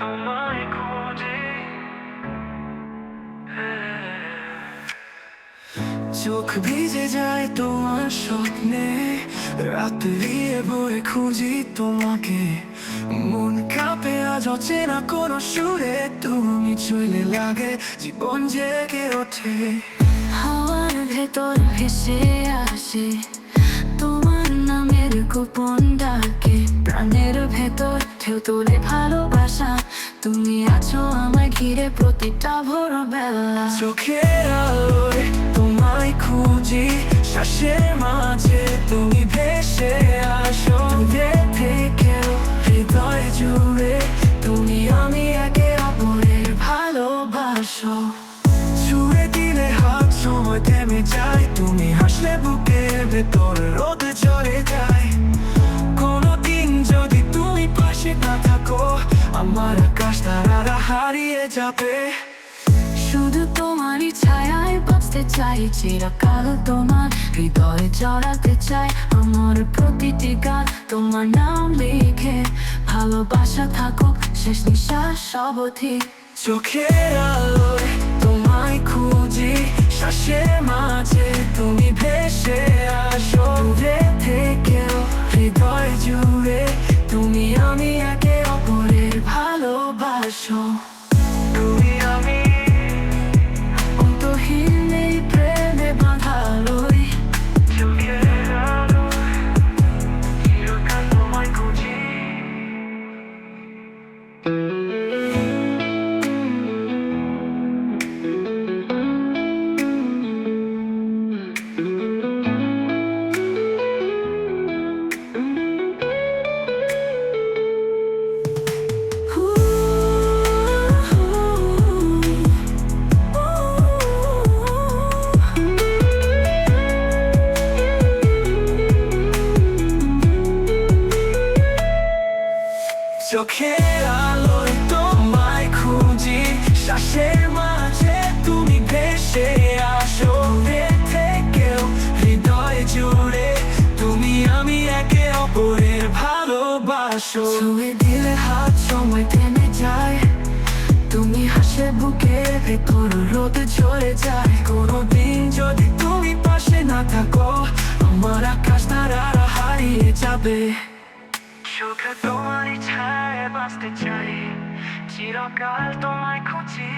তোমায় খুঁজি চোখ ভিজে যায় তোমার স্বপ্নে রাত্রিয়ে বয়ে খুঁজি তোমাকে মন কাঁপে আজ অচেনা কোনো সুরে তুমি চলে লাগে জীবন জেগে ওঠে হাওয়ার ভেতর ভেসে আসে তোমার নামের গোপন ডাকে প্রাণের ভেতর ঢেউ তোলে ভালোবাসা। তুমি আছো আমায় ঘিরে প্রতিটা ভোরবেলা। চোখের আলোয় তোমায় খুঁজি শ্বাসের মাঝে তুমি ভেসে আসো। থেকেও হৃদয় জুড়ে তুমি আমি একে অপরের ভালোবাসো। ছুঁয়ে দিলে হাত সময় থেমে যায় তুমি হাসলে বুকের ভেতর রোদ চলে যায়। না থাকো আমার আকাশ তারারা হারিয়ে যাবে। শুধু তোমারই ছায়ায় বাঁচতে চাই চিরকাল তোমার হৃদয়ে জড়াতে চাই। আমার প্রতিটি গান তোমার নাম লিখে ভালোবাসা থাকুক শেষ নিঃশ্বাস অবধি। চোখের আলোয় তোমায় খুঁজি শ্বাসের মাঝে তুমি চোখের আলোয় তোমায় খুঁজি। শ্বাসের মাঝে তুমি ভেসে আসো। থেকেও হৃদয় জুড়ে তুমি আমি একে অপরের ভালোবাসো। ছুঁয়ে দিলে হাত সময় থেমে যায়। তুমি হাসে বুকে, ভেতর রোদ চলে যায়। কোনোদিন যদি তুমি পাশে না থাকো, আমার আকাশ তারারা হারিয়ে যাবে। তোমার ছায় বাঁচতে চাই চিরকাল তোমায় খুঁজি